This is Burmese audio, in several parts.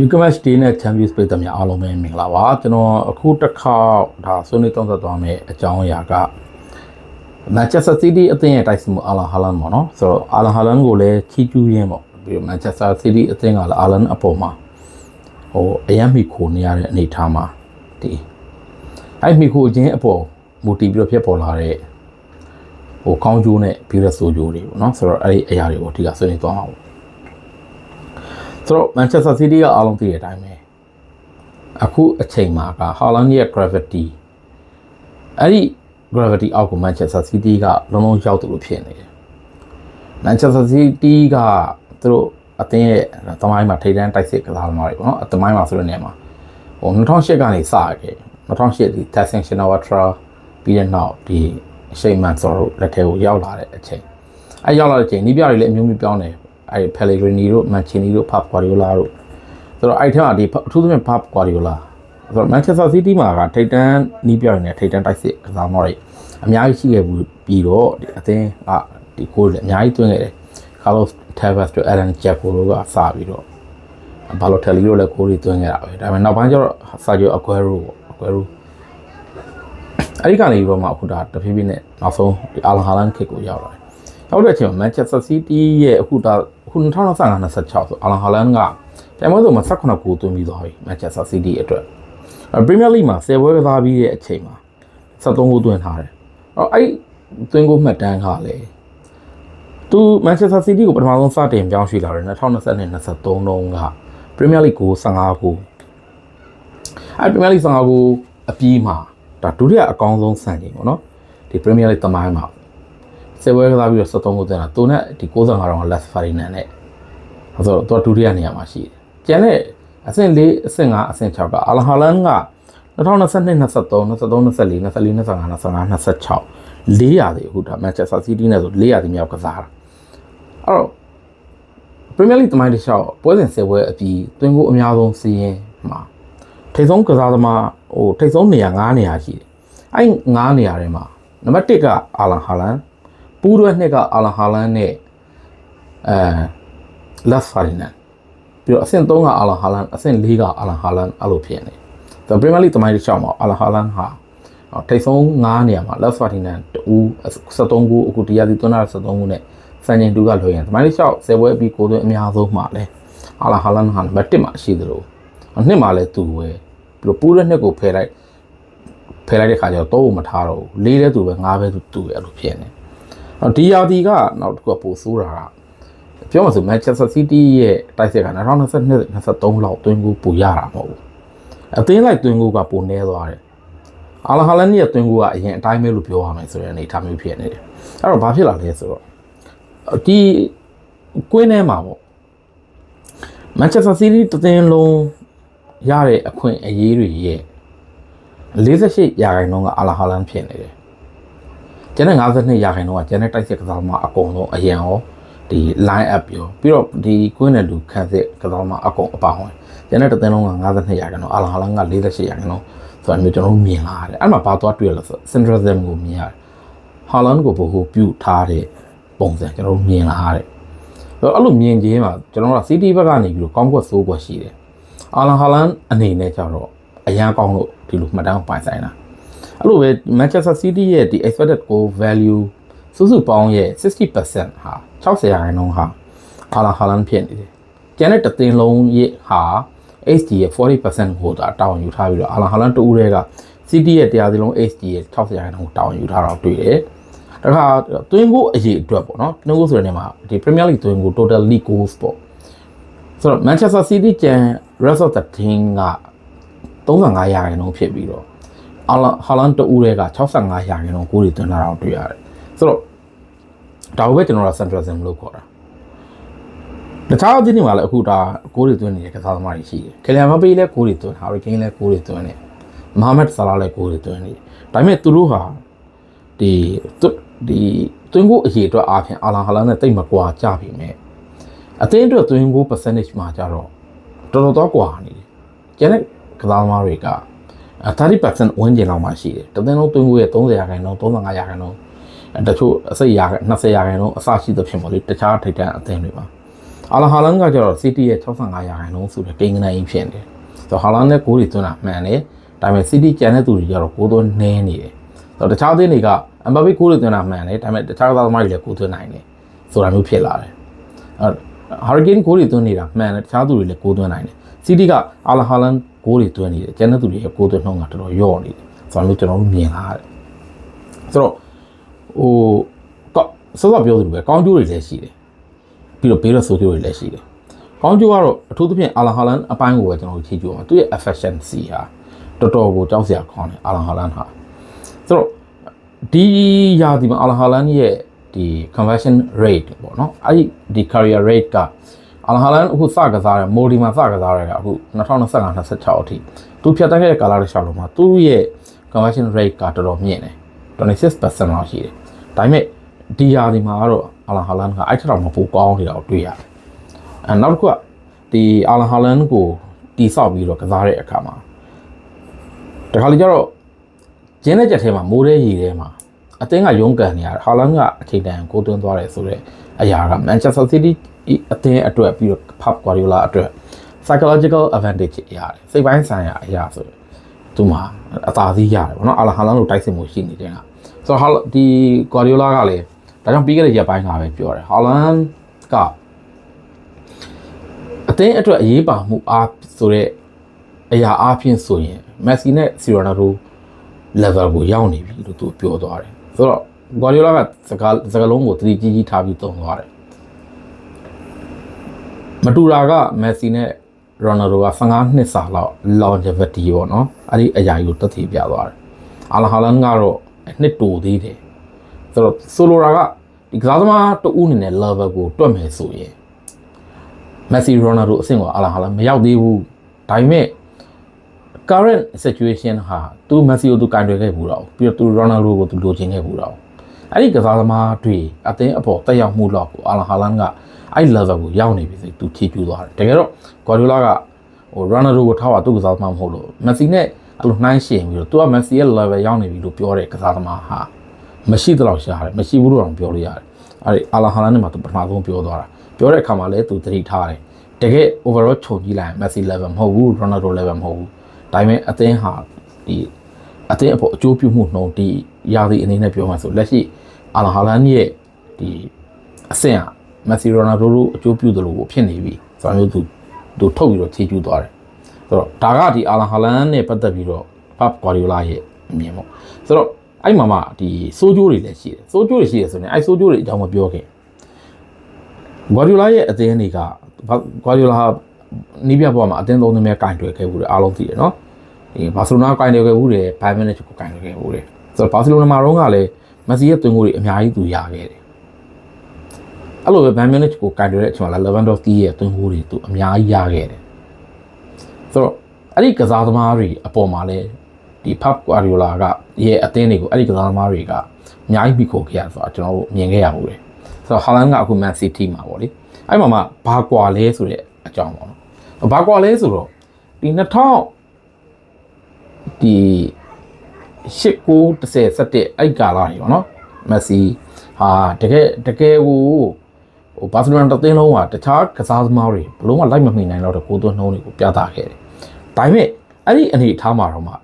UCMS Day နဲ့ Champions ပြည်သူများအားလုံးပဲမင်္ဂလာပါကျွန်တော်အခုတစ်ခါဒါဆွေးနွေးသုံးသပ်သွားမယ့်အကြောင်းအရာက Manchester City အသင်းရဲ့တိုက်စစ်မှုအာလန်ဟာလန်ပေါ့နော်ဆိုတော့အာလန်ဟာလန်ကိုလည်းချီးကျူးရင်းပေါ့ပြီးတော့ Manchester City အသင်းကလည်းအာလန်အပေါ်မှာဟိုအယမ်းမိခိုနေရတဲ့အနေအထားမှာဒီအဲ့မိခိုခြင်းအပေါ်မူတည်ပြီးတော့ဖြစ်ပေါ်လာတဲ့ဟိုကောင်းကျိုးနဲ့ပြီးတော့ဆိုးကျိုးတွေပေါ့နော်ဆိုတော့အဲ့ဒီအရာတွေကိုအဓိကဆွေးနွေးသွားမှာပေါ့ ဆိုတော့ Manchester City ကအားလုံးသိတဲ့အတိုင်းပဲအခုအချိန်မှာက Haaland ရဲ့ gravity အဲ့ဒီ gravity အောက်ကို Manchester City ကလုံးလုံးရောက်တယ်လို့ဖြစ်နေတယ် Manchester City ကသူတို့အသင်းရဲ့တမိုင်းမှာထိပ်တန်းတိုက်စစ်ကစားသမားတွေပေါ့နော်အတမိုင်းမှာဆိုတဲ့နေရာမှာဟို2008ကနေစခဲ့2008ဒီ Tyson Shinawatra ပြီးတဲ့နောက်ဒီ Shayman ဆိုတော့လက်ထဲကိုရောက်လာတဲ့အချိန်အဲရောက်လာတဲ့အချိန်နီးပြတွေလည်းအမျိုးမျိုးပြောင်းတယ် အဲ Pellegrini တို့ Mancini တို့ Pep Guardiola တို့ဆိုတော့အဲ့ထက်ကဒီအထူးသဖြင့် Pep Guardiola ဆိုတော့ Manchester City မှာကထိပ်တန်းနီးပြတွေနဲ့ထိပ်တန်းတိုက်စစ်ကစားသမားတွေအများကြီးရှိခဲ့ဘူးပြီးတော့ဒီအသင်းကဒီကိုလည်းအများကြီးတွင်းခဲ့တယ် Carlos Tevez တို့ Aaron Jacko တို့ကစပြီးတော့ဘာလို့တယ်လီတို့လည်းကိုယ်တွေတွင်းခဲ့တာပဲဒါပေမဲ့နောက်ပိုင်းကျတော့ Sergio Aguero ပေါ့ Aguero အဲ့ဒီကနေပြီးတော့မှအခုဒါတဖြည်းဖြည်းနဲ့နောက်ဆုံးဒီအာလန်ဟာလန်ခစ်ကိုရောက်လာတယ် ရောက်တဲ့အချိန်မှာ Manchester City ရဲ့အခုဒါအခု2025 26ဆိုအာလန်ဟာလန်ကတိုင်မွေးဆိုမှာ18ဂိုးသွင်းပြီးသွားပြီ Manchester City အတွက် Premier League မှာ10ပွဲကစားပြီးတဲ့အချိန်မှာ73ဂိုးသွင်းထားတယ်အဲ့တော့အဲ့သွင်းဂိုးမှတ်တမ်းကလည်းသူ Manchester City ကိုပထမဆုံးစတင်ပြောင်းရွှေ့လာတယ်2020နဲ့23တုန်းက Premier League ကို15ဂိုးအဲ့ Premier League 15ဂိုးအပြီးမှာဒါဒုတိယအကောင်းဆုံးစံချိန်ပေါ့နော်ဒီ Premier League တမိုင်းမှာ ဆယ်ပွဲကစားပြီးတော့73ဂိုးသွင်းတာသူနဲ့ဒီ65တောင် Las Ferdinand နဲ့ဆိုတော့သူကဒုတိယနေရာမှာရှိတယ်ကျန်တဲ့အဆင့်4အဆင့်5အဆင့်6ကအာလဟာလန်က2022 23 23 24 24 25 25 26 400တွေအခုဒါ Manchester City နဲ့ဆို400တွေမြောက်ကစားတာအဲ့တော့ Premier League တမိုင်းတစ်လျှောက်ပွဲစဉ်10ပွဲအပြီးတွင်းကိုအများဆုံးစီးရင်မှာထိပ်ဆုံးကစားသမားဟိုထိပ်ဆုံးနေရာ9နေရာရှိတယ်အဲ့9နေရာထဲမှာနံပါတ်1ကအာလန်ဟာလန် ပူးတွဲနှစ်ကအာလန်ဟာလန်နဲ့အဲလက်ဖာရီနန်ပြီးတော့အဆင့်3ကအာလန်ဟာလန်အဆင့်4ကအာလန်ဟာလန်အဲ့လိုဖြစ်နေတယ်ဆိုတော့ Premier League တမိုင်းတစ်လျှောက်မှာအာလန်ဟာလန်ဟာထိပ်ဆုံး9နေရာမှာလက်ဖာရီနန်တူ73ခုအခုတရားစီသွင်းတာ73ခုနဲ့စံချိန်တူကလွှဲရင်တမိုင်းတစ်လျှောက်10ပွဲအပြီးကိုသွင်းအများဆုံးမှာလဲအာလန်ဟာလန်ဟာနံပါတ်1မှာရှိသလိုနှစ်မှာလဲသူပဲပြီးတော့ပူးတဲ့နှစ်ကိုဖယ်လိုက်ဖယ်လိုက်တဲ့ခါကျတော့တော့မထားတော့ဘူးလေးတဲ့သူပဲငါးပဲသူသူပဲအဲ့လိုဖြစ်နေတော့ ဒီယာဒီကနောက်တစ်ခုကပိုဆိုးတာကပြောမှဆို Manchester City ရဲ့တိုက်စစ်က2022 23လောက်တွင်းကိုပူရတာမဟုတ်ဘူးအသင်းလိုက်တွင်းကိုကပိုနေသွားတယ်အာလဟာလန်ရဲ့တွင်းကိုကအရင်အတိုင်းပဲလို့ပြောရမယ်ဆိုတဲ့အနေအထားမျိုးဖြစ်နေတယ်အဲ့တော့ဘာဖြစ်လာလဲဆိုတော့ဒီကွင်းထဲမှာပေါ့ Manchester City တသင်းလုံးရတဲ့အခွင့်အရေးတွေရဲ့48ရာခိုင်နှုန်းကအာလာဟာလန်ဖြစ်နေတယ်။ ကျန်တဲ့52ရာခိုင်နှုန်းကကျန်တဲ့တိုက်စစ်ကစားသမားအကုန်လုံးအရင်ရောဒီ line up ပြောပြီးတော့ဒီကွင်းနဲ့လူခန့်စစ်ကစားသမားအကုန်အပါဝင်ကျန်တဲ့တသင်းလုံးက52ရာခိုင်နှုန်းအာလာဟာလန်က48ရာခိုင်နှုန်းဆိုတာမျိုးကျွန်တော်တို့မြင်လာရတယ်။အဲ့မှာဘာသွားတွေ့ရလဲဆို Centralism ကိုမြင်ရတယ်။ Haaland ကိုဘို့ဟိုပြုတ်ထားတဲ့ပုံစံကျွန်တော်တို့မြင်လာရတယ်။အဲ့လိုမြင်ခြင်းမှာကျွန်တော်တို့က City ဘက်ကနေပြီးတော့ကောင်းကွက်ဆိုးကွက်ရှိတယ်။အာလန်ဟာလန်အနေနဲ့ကြတော့အရန်ကောင်းလို့ဒီလိုမှတ်တမ်းပိုင်ဆိုင်တာ အဲ့လိုပဲ Manchester City ရဲ့ဒီ expected goal value စုစုပေါင်းရဲ့60%ဟာ60ရာခိုင်နှုန်းဟာအာလန်ဟာလန်ဖြစ်နေတယ်ကျန်တဲ့တသင်းလုံးရဲ့ဟာ HD ရဲ့40%ကိုတာတောင်းယူထားပြီးတော့အာလန်ဟာလန်တူဦးတွေက City ရဲ့တရားစီလုံး HD ရဲ့60ရာခိုင်နှုန်းတောင်းယူထားတော့တွေ့တယ်တခါသွင်းကိုအရေးအတွက်ပေါ့နော်သွင်းကိုဆိုတဲ့နေရာမှာဒီ Premier League သွင်းကို total league goals ပေါ့ဆိုတော့ Manchester City ကျန် rest of the team က35ရာခိုင်နှုန်းဖြစ်ပြီးတော့ အာလဟာလန်တူတွေက65ရာခိုင်နှုန်းကိုယ်တွေသွင်းလာတော့တွေ့ရတယ်ဆိုတော့ဒါကိုပဲကျွန်တော်တို့ centralism လို့ခေါ်တာတခြားအသင်းတွေမှာလည်းအခုဒါကိုယ်တွေသွင်းနေတဲ့ကစားသမားတွေရှိတယ်ကယ်လီယန်မပေးလည်းကိုယ်တွေသွင်းဟာရီကိန်းလည်းကိုယ်တွေသွင်းနေမဟာမက်ဆာလာလည်းကိုယ်တွေသွင်းနေဒါပေမဲ့သူတို့ဟာဒီဒီသွင်းကိုအရေးအတွက်အားဖြင့်အာလန်ဟာလန်နဲ့တိတ်မကွာကြပြီမဲ့အသင်းအတွက်သွင်းကို percentage မှာကြတော့တော်တော်တော့ကွာနေတယ်ကျန်တဲ့ကစားသမားတွေက 30%ဝန်းကျင်လောက်မှရှိတယ်တသင်းလုံးသွင်းကိုရဲ့30ရာခိုင်နှုန်း35ရာခိုင်နှုန်းတချို့အစိတ်ရာ20ရာခိုင်နှုန်းအစရှိသဖြင့်ပေါ့လေတခြားထိပ်တန်းအသင်းတွေမှာအာလာဟာလန်ကကျတော့ City ရဲ့65ရာခိုင်နှုန်းဆိုတဲ့ကိန်းဂဏန်းကြီးဖြစ်နေတယ်ဆိုတော့ဟာလန်နဲ့ကိုးတွေသွင်းတာမှန်တယ်ဒါပေမဲ့ City ကျန်တဲ့သူတွေကျတော့ကိုးသွင်းနည်းနေတယ်ဆိုတော့တခြားသင်းတွေကအမ်ဘာပေကိုးတွေသွင်းတာမှန်တယ်ဒါပေမဲ့တခြားကစားသမားတွေလည်းကိုးသွင်းနိုင်တယ်ဆိုတာမျိုးဖြစ်လာတယ်အဲဟာရီကင်းကိုးတွေသွင်းနေတာမှန်တယ်တခြားသူတွေလည်းကိုးသွင်းနိုင်တယ် City ကအာလာဟာလန် ကိုးတွေသွင်းနေတယ်ကျန်တဲ့သူတွေရဲ့ကိုးသွင်းနှုန်းကတော်တော်လျော့နေတယ်ဆိုတော့မျိုးကျွန်တော်တို့မြင်လာတယ်ဆိုတော့ဟိုကောစောစောပြောသလိုပဲကောင်းကျိုးတွေလည်းရှိတယ်ပြီးတော့ဘေးရဆိုးကျိုးတွေလည်းရှိတယ်ကောင်းကျိုးကတော့အထူးသဖြင့်အာလာဟာလန်အပိုင်းကိုပဲကျွန်တော်တို့ချီးကျူးအောင်သူရဲ့ efficiency ဟာတော်တော်ကိုကြောက်စရာခေါင်းတယ်အာလာဟာလန်ဟာဆိုတော့ဒီယာဒီမှာအာလာဟာလန်ရဲ့ဒီ conversion rate ပေါ့နော်အဲ့ဒီဒီ career rate က အာလာဟာလန်အခုစကစားတယ်မိုဒီမှာစကစားတယ်ကအခု2025 26အထိသူဖြတ်တန်းခဲ့တဲ့ကာလတစ်လျှောက်လုံးမှာသူ့ရဲ့ conversion rate ကတော်တော်မြင့်တယ်26%လောက်ရှိတယ်ဒါပေမဲ့ဒီယာဒီမှာကတော့အာလာဟာလန်ကအဲ့ထက်တော့မပိုကောင်းနေတာကိုတွေ့ရတယ်အဲနောက်တစ်ခုကဒီအာလာဟာလန်ကိုတီဆောက်ပြီးတော့ကစားတဲ့အခါမှာတခါလေကျတော့ကျင်းတဲ့ချက်ထဲမှာမိုးတဲ့ရေထဲမှာအသင်းကရုန်းကန်နေရတယ်ဟာလန်ကအချိန်တန်ကိုသွင်းသွားတယ်ဆိုတော့အရာက Manchester City အသင်းအတွက်ပြီးတော့ Pep Guardiola အတွက် psychological advantage ရတယ်စိတ်ပိုင်းဆိုင်ရာအရာဆိုတော့သူမှာအသာစီးရတယ်ဗောနော်အာလာဟာလန်ကိုတိုက်စစ်မှုရှိနေတယ်ကဆိုတော့ဟာဒီ Guardiola ကလည်းဒါကြောင့်ပြီးခဲ့တဲ့ရက်ပိုင်းကပဲပြောတယ်ဟာလန်ကအသင်းအတွက်အရေးပါမှုအားဆိုတဲ့အရာအားဖြင့်ဆိုရင်မက်ဆီနဲ့စီရိုနာဒို level ကိုရောက်နေပြီလို့သူပြောသွားတယ်ဆိုတော့ Guardiola ကစကားစကားလုံးကိုတတိကြီးကြီးထားပြီးသုံးသွားတယ် မတူတာကမက်ဆီနဲ့ရိုနယ်ဒိုက15နှစ်စာလောက် longevity ပေါ့နော်အဲ့ဒီအရာကြီးကိုတက်သေးပြသွားတယ်အာလာဟာလန်ကတော့နှစ်တူသေးတယ်ဆိုတော့ဆိုလိုတာကဒီကစားသမားတဦးအနေနဲ့ level ကိုတွက်မယ်ဆိုရင်မက်ဆီရိုနယ်ဒိုအဆင့်ကိုအာလာဟာလန်မရောက်သေးဘူးဒါပေမဲ့ current situation ဟာသူမက်ဆီကိုသူကင်တွယ်ခဲ့ဘူးတော့ပြီးတော့သူရိုနယ်ဒိုကိုသူလိုချင်ခဲ့ဘူးတော့အဲ့ဒီကစားသမားတွေအသင်းအပေါ်တက်ရောက်မှုတော့ကိုအာလာဟာလန်က အဲ့ level ကိုရောက်နေပြီဆိုသူချီးကျူးသွားတယ်တကယ်တော့ Guardiola ကဟို Ronaldo ကိုထားတာသူ့ကစားသမားမဟုတ်လို့ Messi နဲ့သူနှိုင်းယှဉ်ပြီးတော့သူက Messi ရဲ့ level ရောက်နေပြီလို့ပြောတဲ့ကစားသမားဟာမရှိတော့ရှားတယ်မရှိဘူးလို့တော့ပြောလို့ရတယ်အဲ့ဒီအာလာဟာလန်နဲ့မှသူပထမဆုံးပြောသွားတာပြောတဲ့အခါမှာလည်းသူသတိထားတယ်တကယ် overall ခြုံကြည့်လိုက်ရင် Messi level မဟုတ်ဘူး Ronaldo level မဟုတ်ဘူးဒါပေမဲ့အသင်းဟာဒီအသင်းအပေါ်အကျိုးပြုမှုနှုန်းဒီရာသီအနေနဲ့ပြောမှဆိုလက်ရှိအာလာဟာလန်ရဲ့ဒီအဆင့်က မက်ဆီရိုနာဒိုတို့အကျိုးပြုတယ်လို့ဖြစ်နေပြီဆိုတော့မျိုးသူသူထုတ်ပြီးတော့ချေကျူးသွားတယ်ဆိုတော့ဒါကဒီအာလာဟာလန်နဲ့ပတ်သက်ပြီးတော့ပပ်ဂွာဒီယိုလာရဲ့အမြင်ပေါ့ဆိုတော့အဲ့မှာမှဒီစိုးကျိုးတွေလည်းရှိတယ်စိုးကျိုးတွေရှိတယ်ဆိုရင်အဲ့စိုးကျိုးတွေအကြောင်းမပြောခင်ဂွာဒီယိုလာရဲ့အသင်းတွေကဂွာဒီယိုလာနီးပြဘွားမှာအသင်းသုံးသင်းများကင်တွယ်ခဲ့ဘူးတယ်အားလုံးသိတယ်နော်ဒီဘာစီလိုနာကင်တွယ်ခဲ့ဘူးတယ်ဘိုင်မန်နဲ့ကိုကင်တွယ်ခဲ့ဘူးတယ်ဆိုတော့ဘာစီလိုနာမှာတော့ကလည်းမက်ဆီရဲ့သွင်းကိုတွေအများကြီးသူရခဲ့တယ် အဲ့လိုပဲဘန်မြူနစ်ကိုကင်တွယ်တဲ့အချိန်မှာလာဗန်ဒေါစကီရဲ့သွင်းကိုတွေသူအများကြီးရခဲ့တယ်ဆိုတော့အဲ့ဒီကစားသမားတွေအပေါ်မှာလည်းဒီဖပ်ကွာရီယိုလာကရဲ့အသင်းတွေကိုအဲ့ဒီကစားသမားတွေကအများကြီးပြီးခိုခဲ့ရဆိုတော့ကျွန်တော်တို့မြင်ခဲ့ရဘူးတယ်ဆိုတော့ဟာလန်ကအခုမန်စီးတီးမှာပေါ့လေအဲ့မှာမှဘာကွာလဲဆိုတဲ့အကြောင်းပေါ့နော်ဘာကွာလဲဆိုတော့ဒီ2000ဒီ8 9 10 17အဲ့ကာလာတွေပေါ့နော်မက်ဆီဟာတကယ်တကယ်ကို ဟိုဘာစီလိုနာတသင်းလုံးကတခြားကစားသမားတွေဘလုံးဝလိုက်မမှီနိုင်တော့တဲ့ကိုသွင်းနှုံးတွေကိုပြသခဲ့တယ်။ဒါပေမဲ့အဲ့ဒီအနေအထားမှာတော့မှ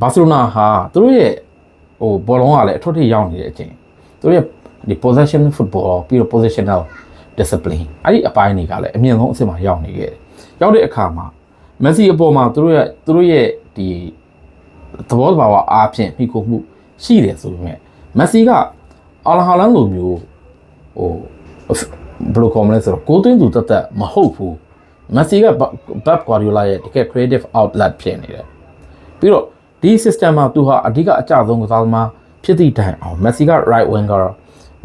ဘာစီလိုနာဟာသူတို့ရဲ့ဟိုဘောလုံးကလည်းအထွတ်ထိပ်ရောက်နေတဲ့အချိန်သူတို့ရဲ့ဒီ possession football ပြီးတော့ positional discipline အဲ့ဒီအပိုင်းတွေကလည်းအမြင့်ဆုံးအဆင့်မှာရောက်နေခဲ့တယ်။ရောက်တဲ့အခါမှာမက်ဆီအပေါ်မှာသူတို့ရဲ့သူတို့ရဲ့ဒီသဘောတဘာဝအားဖြင့်မိခိုမှုရှိတယ်ဆိုပေမဲ့မက်ဆီကအာလာဟာလန်လိုမျိုးဟို ဘယ်လိုခေါ်မလဲဆိုတော့ကိုသွင်းသူတက်တက်မဟုတ်ဘူးမက်ဆီကဘတ်ဂွာဒီယိုလာရဲ့တကယ် creative outlet ဖြစ်နေတယ်ပြီးတော့ဒီ system မှာသူဟာအဓိကအကျဆုံးကစားသမားဖြစ်သည့်တိုင်အောင်မက်ဆီက right winger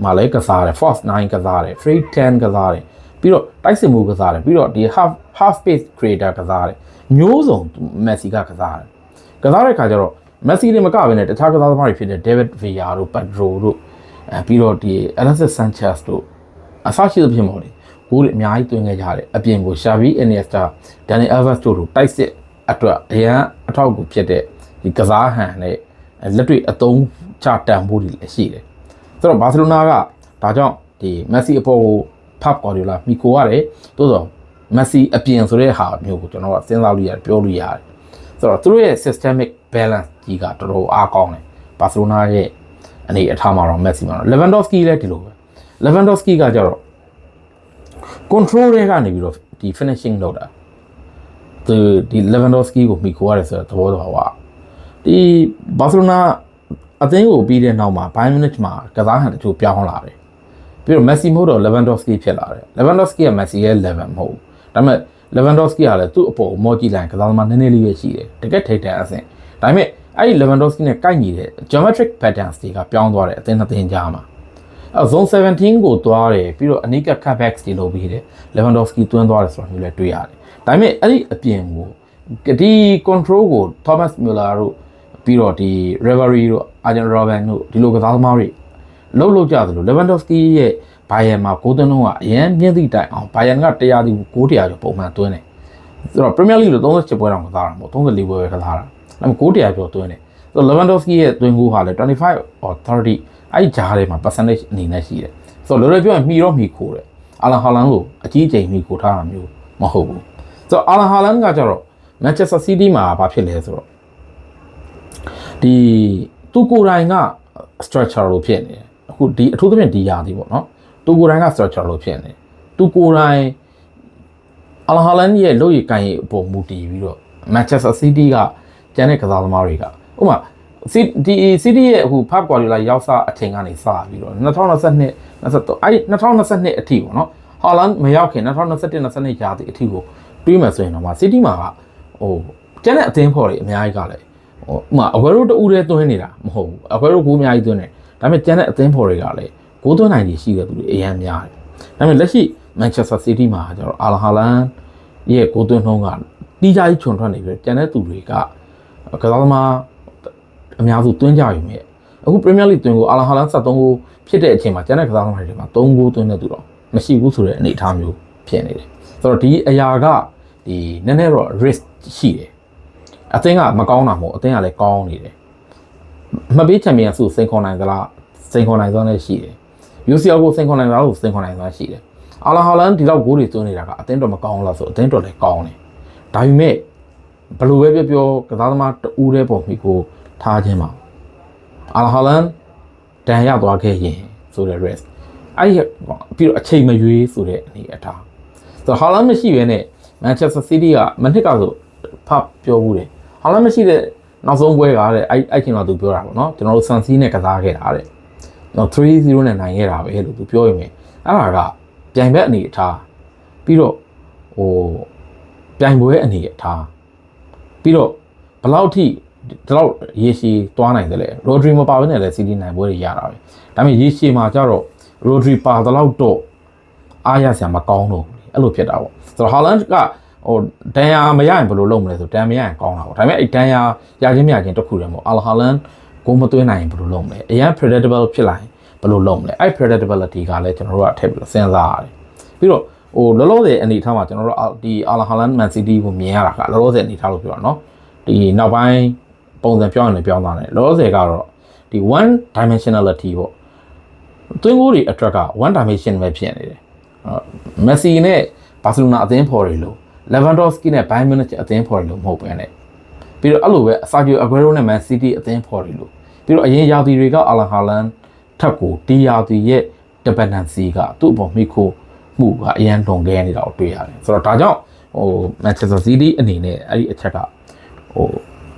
မှာလည်းကစားတယ် force 9ကစားတယ် free 10ကစားတယ်ပြီးတော့တိုက်စစ်မှုကစားတယ်ပြီးတော့ဒီ half half space creator ကစားတယ်မျိုးစုံမက်ဆီကကစားတယ်ကစားတဲ့ခါကျတော့မက်ဆီတွေမကဘဲနဲ့တခြားကစားသမားတွေဖြစ်တဲ့ David Villa တို့ Pedro တို့အဲပြီးတော့ဒီ Alexis Sanchez တို့ အဆရှိသဖြင့်ပေါ့လေဂိုးတွေအများကြီးသွင်းခဲ့ကြတယ်အပြင်ကို Xavi Iniesta Dani Alves တို့တို့တိုက်စစ်အတွက်အရန်အထောက်အကူဖြစ်တဲ့ဒီကစားဟန်နဲ့လက်တွေ့အသုံးချတန်ဖို့တွေလည်းရှိတယ်ဆိုတော့ဘာစီလိုနာကဒါကြောင့်ဒီမက်ဆီအပေါ်ကို Pep Guardiola မိကိုရတယ်သို့တော့ Messi အပြင်ဆိုတဲ့ဟာမျိုးကိုကျွန်တော်ကစဉ်းစားလို့ရတယ်ပြောလို့ရတယ်ဆိုတော့သူတို့ရဲ့ systemic balance ကြီးကတော်တော်အားကောင်းတယ်ဘာစီလိုနာရဲ့အနေအထားမှာတော့ Messi မှာတော့ Lewandowski လည်းဒီလိုပဲ Lewandowski ကကြတော့ control တွေကနေပြီးတော့ဒီ finishing လုပ်တာသူဒီ Lewandowski ကိုမိခိုးရတယ်ဆိုတော့သဘောတော်ပါဒီဘာစီလိုနာအသင်းကိုပြီးတဲ့နောက်မှာ5 minutes မှာကစားဟန်တချို့ပြောင်းလာတယ်ပြီးတော့ Messi မဟုတ်တော့ Lewandowski ဖြစ်လာတယ် Lewandowski က Messi ရဲ့ level မဟုတ်ဘူးဒါပေမဲ့ Lewandowski ကလည်းသူ့အပေါ်မော်ကြည့်လိုက်ကစားသမားနည်းနည်းလေးပဲရှိတယ်တကယ်ထိတ်တန့်အဆင့်ဒါပေမဲ့အဲ့ဒီ Lewandowski နဲ့ကိုက်ညီတဲ့ geometric patterns တွေကပြောင်းသွားတယ်အသင်းနှစ်သင်းကြားမှာ အဲ zone 17ကိုသွားတယ်ပြီးတော့အနိက cutbacks တွေလုပ်ပြီးတယ် Lewandowski တွန်းသွားတယ်ဆိုတာမျိုးလည်းတွေ့ရတယ်ဒါပေမဲ့အဲ့ဒီအပြင်ကိုဒီ control ကို Thomas Muller တို့ပြီးတော့ဒီ Ribery တို့ Arjen Robben တို့ဒီလိုကစားသမားတွေလှုပ်လှုပ်ကြသလို Lewandowski ရဲ့ဘိုင်ယန်မှာကိုသွင်းလုံးကအရင်မြင့်သည့်တိုင်အောင်ဘိုင်ယန်က100ဒီ900ကျော်ပုံမှန်သွင်းတယ်ဆိုတော့ Premier League လို့38ပွဲတောင်ကစားတာမဟုတ်34ပွဲပဲကစားတာဒါပေမဲ့900ကျော်သွင်းတယ် ဆိုတော့ Lewandowski ရဲ့သွင်းကူးဟာလည်း25 or 30အဲ့ဒီဂျားထဲမှာ percentage အနေနဲ့ရှိတယ်ဆိုတော့လောလောပြောရင်မှီတော့မှီခိုးတယ်အာလန်ဟာလန်ကိုအကြီးအကျယ်မှီခိုးထားတာမျိုးမဟုတ်ဘူးဆိုတော့အာလန်ဟာလန်ကကျတော့ Manchester City မှာဘာဖြစ်လဲဆိုတော့ဒီသူကိုယ်တိုင်က structure လို့ဖြစ်နေတယ်အခုဒီအထူးသဖြင့်ဒီယာဒီပေါ့နော်သူကိုယ်တိုင်က structure လို့ဖြစ်နေတယ်သူကိုယ်တိုင်အလဟာလန်ရဲ့လုပ်ရည်ကန်ရည်အပေါ်မူတည်ပြီးတော့ Manchester City ကကျန်တဲ့ကစားသမားတွေက ဥပမာဒီ City ရဲ့အခု Pep Guardiola ရောက်စားအချိန်ကနေစပြီးတော့2022 23အဲ့2022အထိပေါ့နော်ဟာလန်မရောက်ခင်2021 22ရာသီအထိကိုတွေးမှဆိုရင်တော့ City မှာကဟိုကျန်တဲ့အသင်းဖော်တွေအများကြီးကလည်းဟိုဥမာအကွဲတို့တူတည်းသွင်းနေတာမဟုတ်ဘူးအကွဲတို့ကိုအများကြီးသွင်းတယ်ဒါပေမဲ့ကျန်တဲ့အသင်းဖော်တွေကလည်းကိုသွင်းနိုင်နေရှိတဲ့သူတွေအများများတယ်ဒါပေမဲ့လက်ရှိ Manchester City မှာကျတော့အာလဟာလန်ရဲ့ကိုသွင်းနှုန်းကတီးကြကြီးခြုံထွက်နေပြီးကျန်တဲ့သူတွေကကစားသမား အများစုသွင်းကြရုံနဲ့အခု Premier League သွင်းကိုအာလဟာလန်73ကိုဖြစ်တဲ့အချိန်မှာကျန်တဲ့ကစားသမားတွေမှာ3ဂိုးသွင်းတဲ့သူတော့မရှိဘူးဆိုတဲ့အနေအထားမျိုးဖြစ်နေတယ်ဆိုတော့ဒီအရာကဒီနည်းနည်းတော့ risk ရှိတယ်အသင်းကမကောင်းတာမဟုတ်အသင်းကလည်းကောင်းနေတယ်မပေးချန်ပီယံစုစိန်ခေါ်နိုင်သလားစိန်ခေါ်နိုင်စွမ်းလည်းရှိတယ် UCL ကိုစိန်ခေါ်နိုင်သလားကိုစိန်ခေါ်နိုင်စွမ်းရှိတယ်အာလာဟာလန်ဒီလောက်ဂိုးတွေသွင်းနေတာကအသင်းတော်မကောင်းလားဆိုအသင်းတော်လည်းကောင်းတယ်ဒါပေမဲ့ဘယ်လိုပဲပြောပြောကစားသမားတူးတဲ့ပုံမိကို ထားခြင်းပါအာလာဟာလန်တန်ရသွားခဲ့ရင်ဆိုတဲ့ risk အဲ့ဒီပြီးတော့အချိန်မရွေးဆိုတဲ့အနေအထားဆိုတော့ဟာလန်မရှိဘဲနဲ့ Manchester City ကမနစ်ကဆိုဖတ်ပြောဘူးတယ်ဟာလန်မရှိတဲ့နောက်ဆုံးပွဲကတဲ့အဲ့အဲ့ချိန်တော့သူပြောတာပေါ့နော်ကျွန်တော်တို့ဆန်စီနဲ့ကစားခဲ့တာတဲ့ကျွန်တော်3-0နဲ့နိုင်ခဲ့တာပဲလို့သူပြောရင်အဲ့ဒါကပြိုင်ဘက်အနေအထားပြီးတော့ဟိုပြိုင်ပွဲအနေအထားပြီးတော့ဘယ်လောက်ထိ ဒီလောက်ရေရှည်သွားနိုင်တယ်လေရိုဒရီမပါဘဲနဲ့လည်းစီးတီးနိုင်ပွဲတွေရတာပဲဒါပေမဲ့ရေရှည်မှာကျတော့ရိုဒရီပါတဲ့လောက်တော့အားရစရာမကောင်းတော့ဘူးအဲ့လိုဖြစ်တာပေါ့ဆိုတော့ဟာလန်ကဟိုဒန်ယာမရရင်ဘယ်လိုလုပ်မလဲဆိုဒန်မရရင်ကောင်းတာပေါ့ဒါပေမဲ့အဲ့ဒန်ယာရချင်းမရချင်းတစ်ခုတည်းမို့အာလဟာလန်ကိုမသွင်းနိုင်ရင်ဘယ်လိုလုပ်မလဲအရင် predictable ဖြစ်လာရင်ဘယ်လိုလုပ်မလဲအဲ့ predictability ကလည်းကျွန်တော်တို့ကထည့်ပြီးစဉ်းစားရတယ်ပြီးတော့ဟိုလောလောဆယ်အနေထားမှာကျွန်တော်တို့ဒီအာလဟာလန်မန်စီးတီးကိုမြင်ရတာကလောလောဆယ်အနေထားလို့ပြောတာเนาะဒီနောက်ပိုင်း ပုံစံပြောင်းရင်လည်းပြောင်းသွားတယ်လောလောဆယ်ကတော့ဒီ one dimensionality ပေါ့သွင်းကိုတွေအတွက်က one dimension ပဲဖြစ်နေတယ်မက်ဆီနဲ့ဘာစီလိုနာအသင်းဖော်တွေလို့ Lewandowski နဲ့ Bayern Munich အသင်းဖော်တွေလို့မဟုတ်ပဲနဲ့ပြီးတော့အဲ့လိုပဲ Sergio Aguero နဲ့ Man City အသင်းဖော်တွေလို့ပြီးတော့အရင်ရာသီတွေက Alan Haaland ထပ်ကိုဒီရာသီရဲ့ dependency ကသူ့အပေါ်မိခိုးမှုကအရန်လွန်ခဲ့နေတာကိုတွေ့ရတယ်ဆိုတော့ဒါကြောင့်ဟို Manchester City အနေနဲ့အဲ့ဒီအချက်ကဟို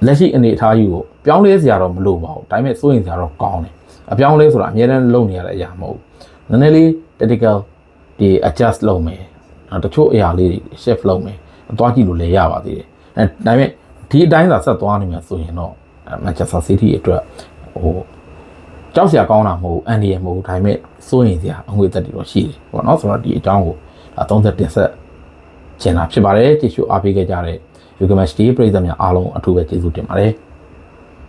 လက်ရှိအနေအထားကြီးကိုပြောင်းလဲစရာတော့မလိုပါဘူးဒါပေမဲ့စိုးရင်စရာတော့ကောင်းတယ်အပြောင်းလဲဆိုတာအများနဲ့လုပ်နေရတဲ့အရာမဟုတ်ဘူးနည်းနည်းလေး tactical ဒီ adjust လုပ်မယ်တချို့အရာလေးတွေ shift လုပ်မယ်သွားကြည့်လို့လည်းရပါသေးတယ်အဲဒါပေမဲ့ဒီအတိုင်းသာဆက်သွားနေမှာဆိုရင်တော့ Manchester City အတွက်ဟိုကြောက်စရာကောင်းတာမဟုတ်ဘူးအန်ဒီရမဟုတ်ဘူးဒါပေမဲ့စိုးရင်စရာအငွေသက်တွေတော့ရှိတယ်ပေါ့နော်ဆိုတော့ဒီအကြောင်းကို30တင်ဆက်ကျင်တာဖြစ်ပါတယ်ကြည့်ရှုအားပေးခဲ့ကြတဲ့ Yugamesh TV ပရိသတ်များအားလုံးအထူးပဲကျေးဇူးတင်ပါတယ်